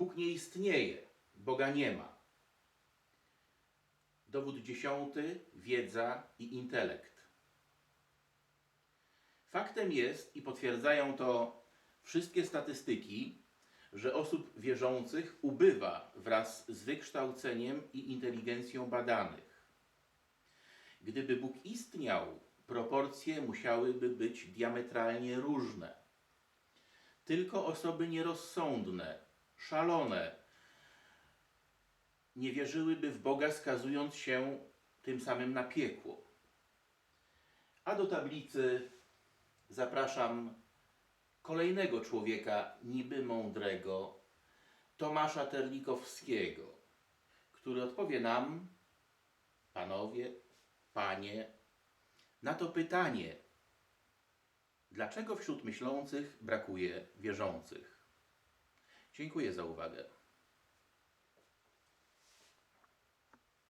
Bóg nie istnieje, Boga nie ma. Dowód dziesiąty, wiedza i intelekt. Faktem jest, i potwierdzają to wszystkie statystyki, że osób wierzących ubywa wraz z wykształceniem i inteligencją badanych. Gdyby Bóg istniał, proporcje musiałyby być diametralnie różne. Tylko osoby nierozsądne, szalone, nie wierzyłyby w Boga, skazując się tym samym na piekło. A do tablicy zapraszam kolejnego człowieka niby mądrego, Tomasza Terlikowskiego, który odpowie nam, panowie, panie, na to pytanie, dlaczego wśród myślących brakuje wierzących. Dziękuję za uwagę.